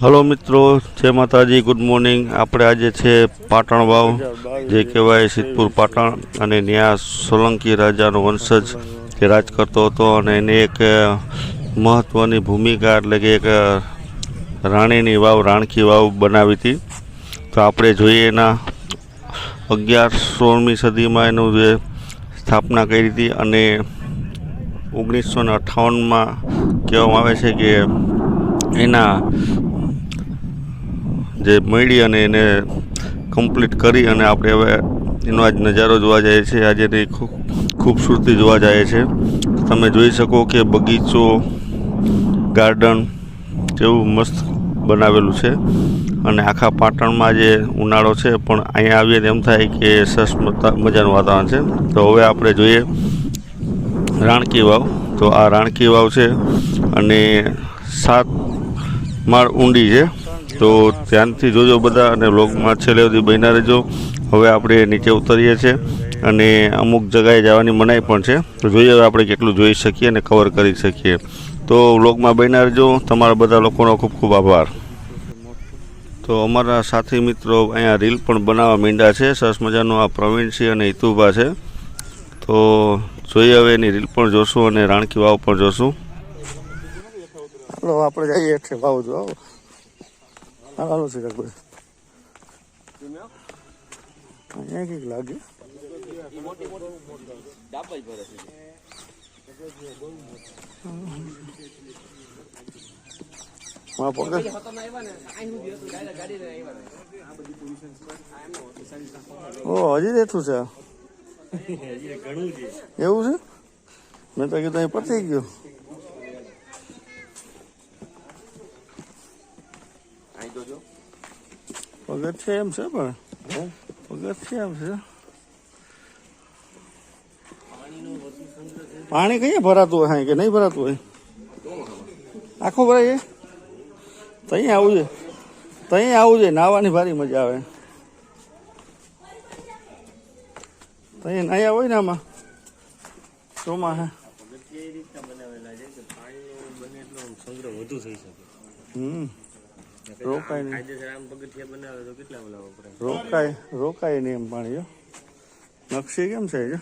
Hello મિત્રો, જય માતાજી, ગુડ મોર્નિંગ. આપણે આજે છે પાટણ વાવ, જે કહેવાય સિદ્ધપુર પાટણ, અને ત્યાં સોલંકી રાજાનો વંશજ જે રાજ કરતો હતો, અને એને એક મહત્ત્વની ભૂમિકા એટલે કે એક રાણીની વાવ, રાણકી વાવ બનાવી હતી. તો આપણે જોઈએ એના અગિયાર સોળમી સદીમાં એનું જે સ્થાપના કરી હતી, અને ઓગણીસો ને અઠ્ઠાવનમાં કહેવામાં આવે છે કે એના જે મળી અને એને કમ્પ્લીટ કરી અને આપણે હવે એનો આજ નજારો જોવા જઈએ છીએ. આજે એની ખૂબ ખૂબસૂરતી જોવા જઈએ છે તમે જોઈ શકો કે બગીચો ગાર્ડન જેવું મસ્ત બનાવેલું છે. અને આખા પાટણમાં જે ઉનાળો છે, પણ અહીંયા આવીએ તો એમ થાય કે સરસ મજાનું વાતાવરણ છે. તો હવે આપણે જોઈએ રાણકી વાવ. તો આ રાણકી વાવ છે અને સાત માળ ઊંડી છે. તો ધ્યાનથી જોજો બધા અને લોગમાં છેલ્લે સુધી બન્યા રહેજો. હવે આપણે નીચે ઉતરીએ છીએ અને અમુક જગાએ જવાની મનાઈ પણ છે. તો જોઈએ હવે આપણે કેટલું જોઈ શકીએ અને કવર કરી શકીએ. તો વ્લોગમાં બન્યા રહેજો. તમારા બધા લોકોનો ખૂબ ખૂબ આભાર. તો અમારા સાથી મિત્રો અહીંયા રીલ પણ બનાવવા માંડ્યા છે. સરસ મજાનું આ પ્રવીણસિંહ અને હિતુભા છે. તો જોઈએ હવે એની રીલ પણ જોશું અને રાણકી વાવ પણ જોશું. આપણે જઈએ ભાવ જો. હાલો છે ભાઈ અહીંયા કંઈક લાગે હા પકડ ઓ હજી રેતું છે? એવું છે મેં તો કીધું અહીં પતી ગયું પગથિયા એમ છે પણ પગથિયા એમ છે પાણી કઈ ભરાતું હોય કે નહીં ભરાતું હોય આખું ભરાય તઈ આવું છે તઈ આવું છે નાવાની ભારી મજા આવે તઈ નાયા હોય ને આમાં ચોમા હે સંગ્રહ વધુ થઈ શકે હમ રોકાય રોકાય રોકાય નહીં એમ પાણી જો નકશી કેમ છે જો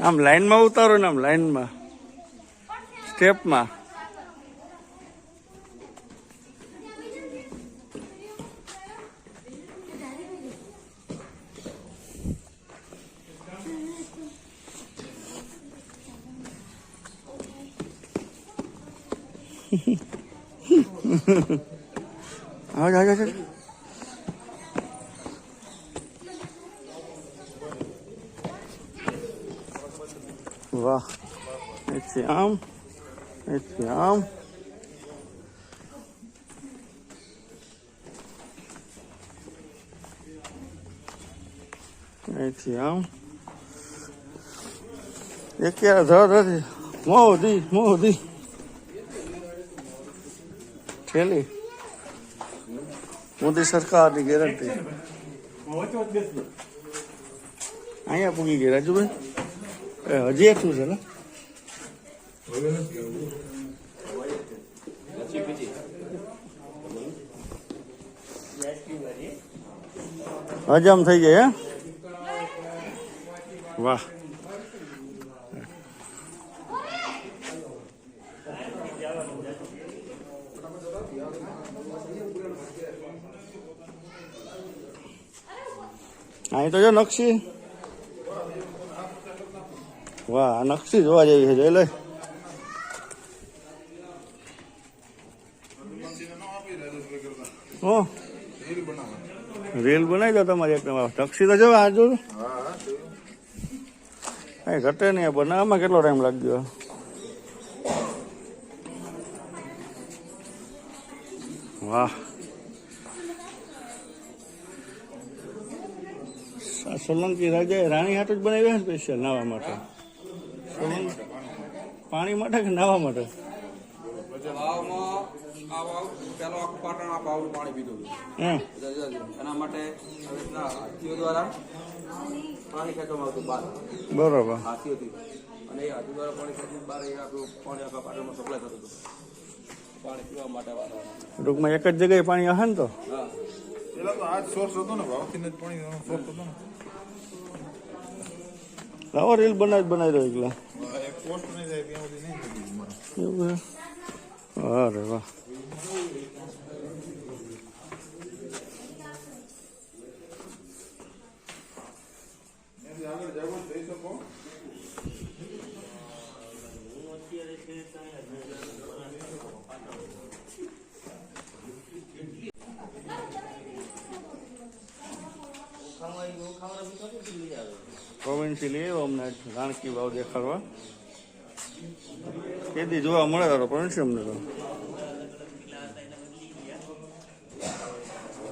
આમ લાઈનમાં ઉતારો ને આમ લાઈનમાં. સ્ટેપમાં. આવ જા જા જા. વાહ અહીંથી આમ અહીંથી આમ અહીંથી આમ એક યાર ધર ધર મોદી મોદી થેલી મોદી સરકારની ગેરંટી અહીંયા પૂગી ગઈ, રાજુભાઈ? હજી એટલું છે ને? હજામ થઈ જાય વાહ. અહીં તો જો નકશી. વાહ નકશી જોવા જેવી છે, જોઈ લે. ઓ રીલ બનાવી દો તમારી એક નકશી તો જોવા આ જો કઈ ઘટે નહીં બનાવવામાં કેટલો ટાઈમ લાગ્યો? વાહ. સોલંકી રાજાએ રાણી હાટ જ બનાવ્યા ને સ્પેશિયલ નાવા માટે. સોલંકી પાણી માટે કે નાવા માટે? વાવમાં આ વાવ પેલો પાટણ આ પાણી પીધું હતું હમ જુદા જુદા છે. એના માટે હાથીઓ દ્વારા પાણી ખેંચવામાં આવતું બહાર બરોબર. હાથીઓથી. અને એ હાથી દ્વારા પાણી ખેંચીને બહાર એ આપણું પાણી આખા પાટણમાં સપ્લાય થતું હતું. પાણી પીવા માટે ટૂંકમાં એક જ જગ્યાએ પાણી હશે ને તો? હા. પેલા તો આ સોર્સ હતો ને ભાવથી જ પાણી સોર્સ હતો ને. લાવો રીલ બનાવી બનાવી રહ્યો એકલા. એવું અરે વાહ ત્યાંથી આગળ જવું જઈ શકો પ્રોવિન્સી લઈ અમને રાણકી વાવ દેખાડવા. કેદી જોવા મળે તારો પ્રોવિન્સી અમને તો.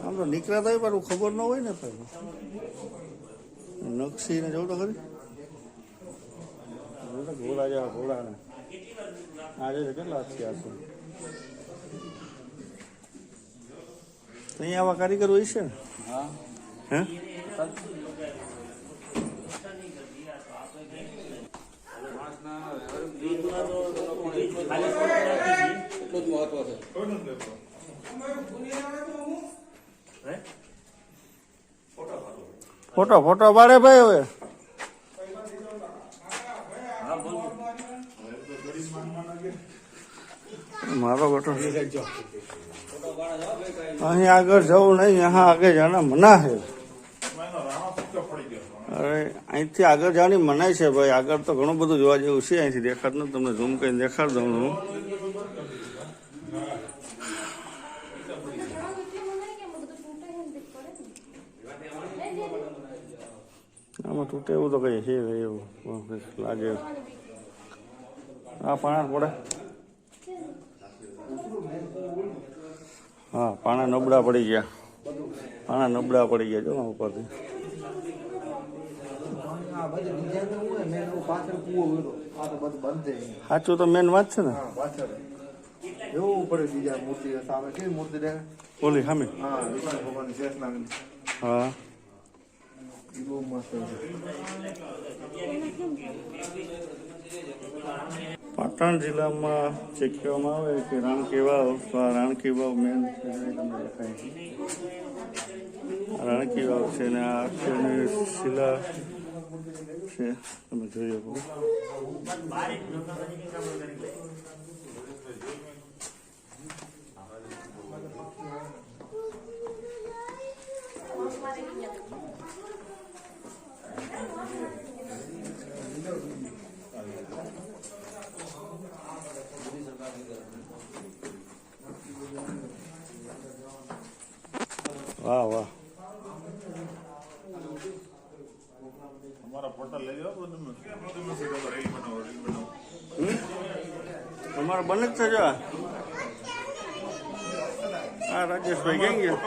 આમ તો નીકળ્યા થાય પણ ખબર ન હોય ને ભાઈ નકશી ને જવું તો ખરી. ઘોડા જેવા ઘોડા ને આજે કેટલા થયા છે. અહીંયા આવા કારીગર હોય છે ને હા? હે. એટલું જ મહત્વ ફોટો ફોટો પાડે ભાઈ હવે. મારો બેટો અહીં આગળ જવું નહીં, અહીંયા આગળ જાના મના છે એનો રાણો સિક્કો પડી ગયો અરે, અહીંથી આગળ જવાની મનાય છે ભાઈ. આગળ તો ઘણું બધું જોવા જેવું છે અહીંથી. નથી. તમને ઝૂમ કરીને દેખાડ દઉં હું. આમાં તૂટે એવું તો કઈ છે ભાઈ એવું. લાગે. હા પાણા પડે. હા, પાણા નબળા પડી ગયા. પાણા નબળા પડી ગયા જો ઉપરથી આ બધી ડિઝાઇન તો હોય મેં એનું પાછળ કૂવો ગયો આ તો બધું બંધ થઈ ગયું સાચું તો મેન વાત છે ને? એવું પડે બીજા મૂર્તિ સામે કઈ મૂર્તિ રહે ઓલી સામે? હા વિષ્ણુ ભગવાનની શેષનાગની હા. એ બહુ મસ્ત પાટણ જિલ્લામાં જે કહેવામાં આવે કે રાણકી વાવ તો આ રાણકી વાવ મેન રાણકી વાવ છે ને આ શિલા છે તમે જોઈ શકો વાહ વાહ અમારા પોર્ટલ લઈ જાઓ બધું બધું નથી ખબર રીલ બનાવો રીલ બનાવો તમારે બને જ છે? આ રાજેશભાઈ કેમ ગયા?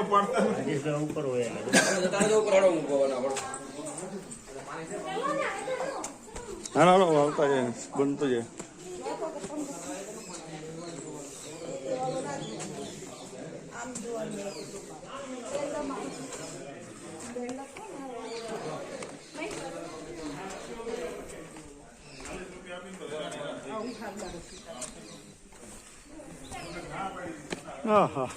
ઉપર હોય હાલો હાલો, આવતા જાય બનતું જાય હા હા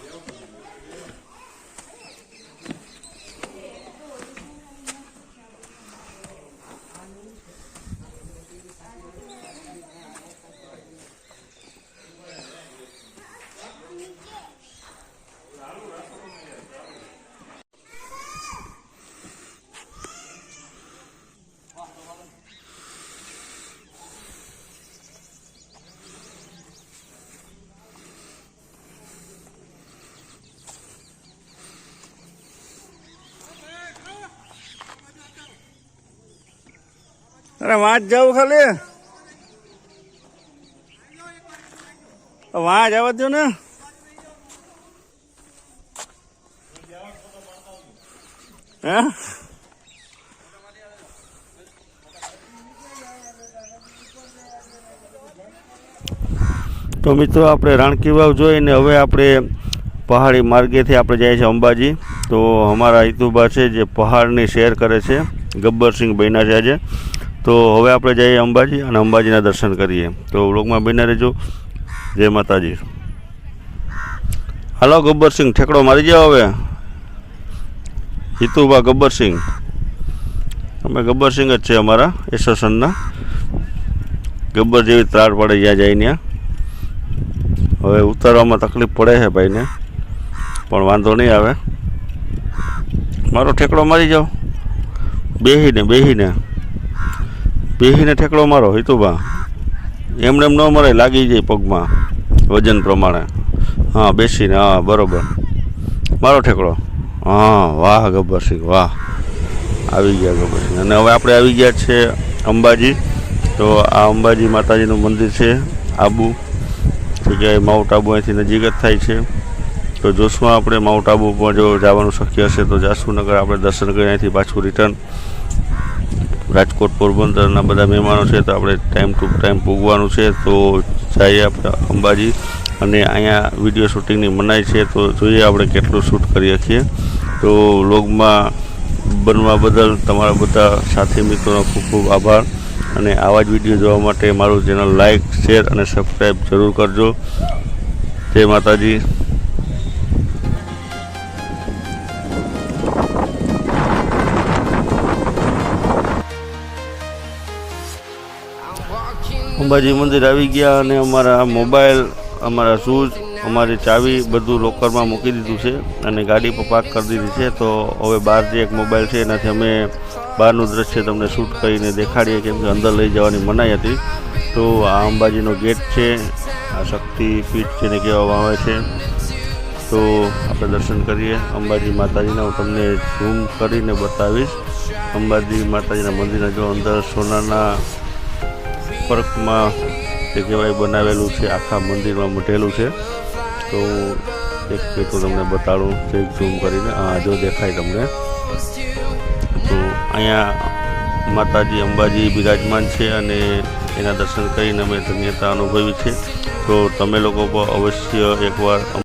અરે વાંચ જાવ ખાલી. વાં જવા દો ને. હે? તો મિત્રો આપણે રાણકી વાવ જોઈને હવે આપણે પહાડી માર્ગેથી આપણે જઈએ છીએ અંબાજી. તો અમારા હિતુબા છે જે પહાડની શેર કરે છે. ગબ્બરસિંહ બન્યા છે આજે. તો હવે આપણે જઈએ અંબાજી અને અંબાજીના દર્શન કરીએ. તો વ્લોગમાં બને રહેજો. જય માતાજી. હાલો, ગબ્બરસિંહ, ઠેકડો મારી જાઓ હવે. હિતુભા ગબ્બરસિંહ. અમે ગબ્બરસિંહ જ છે અમારા એસોસિએશનના. ગબ્બર જેવી ત્રાડ પડે જ્યાં જાય ત્યાં. હવે ઉતારવામાં તકલીફ પડે છે ભાઈને. પણ વાંધો નહીં આવે. મારો ઠેકડો મારી જાઓ. બેહીને બેહીને. બેહીને ઠેકડો મારો હિતુભા એમને એમ ન મરે લાગી જાય પગમાં, વજન પ્રમાણે. હા, બેસીને, હા, બરોબર. મારો ઠેકડો. હા, વાહ ગબ્બરસિંહ વાહ. આવી ગયા ગબ્બરસિંહ અને હવે આપણે આવી ગયા છે અંબાજી. તો આ અંબાજી માતાજીનું મંદિર છે, આબુ. જગ્યાએ માઉન્ટ આબુ અહીંથી નજીક જ થાય છે. તો જોશું આપણે માઉન્ટ આબુ પર જો જવાનું શક્ય હશે તો જાસુનગર આપણે દર્શન કરી અહીંથી પાછું રિટર્ન રાજકોટ પોરબંદરના બધા મહેમાનો છે, તો આપણે ટાઈમ ટુ ટાઈમ પૂગવાનું છે, તો જઈએ આપણે અંબાજી. અને અહીંયા વીડિયો શૂટિંગની મનાઈ છે, તો જોઈએ આપણે કેટલું શૂટ કરી શકીએ તો વ્લોગમાં બનવા બદલ તમારા બધા સાથી મિત્રોનો ખૂબ ખૂબ આભાર. અને આવા જ વીડિયો જોવા માટે મારું ચેનલ લાઇક શેર અને સબસ્ક્રાઈબ જરૂર કરજો. જય માતાજી. અંબાજી મંદિર આવી ગયા અને અમારા મોબાઈલ, અમારા શૂઝ, અમારી ચાવી બધું લોકરમાં મૂકી દીધું છે અને ગાડી પર પાર્ક કરી દીધી છે. તો હવે બહાર જે એક મોબાઈલ છે એનાથી અમે બહારનું દ્રશ્ય તમને શૂટ કરીને દેખાડીએ કેમ કે અંદર લઈ જવાની મનાઈ હતી. તો આ અંબાજીનો ગેટ છે, આ શક્તિ પીઠ જેને કહેવામાં આવે છે. તો આપણે દર્શન કરીએ. અંબાજી માતાજીના હું તમને ઝૂમ કરીને બતાવીશ. અંબાજી માતાજીના મંદિરના જો અંદર સોનાના ફરકમાં જે કહેવાય બનાવેલું છે, આખા મંદિરમાં મઢેલું છે. તો એક પેટું તમને બતાડું છે ઝૂમ કરીને, આ જો દેખાય તમને. તો અહીંયા માતાજી, અંબાજી બિરાજમાન છે અને એના દર્શન કરીને અમે ધન્યતા અનુભવી છે. તો તમે લોકો પણ અવશ્ય એકવાર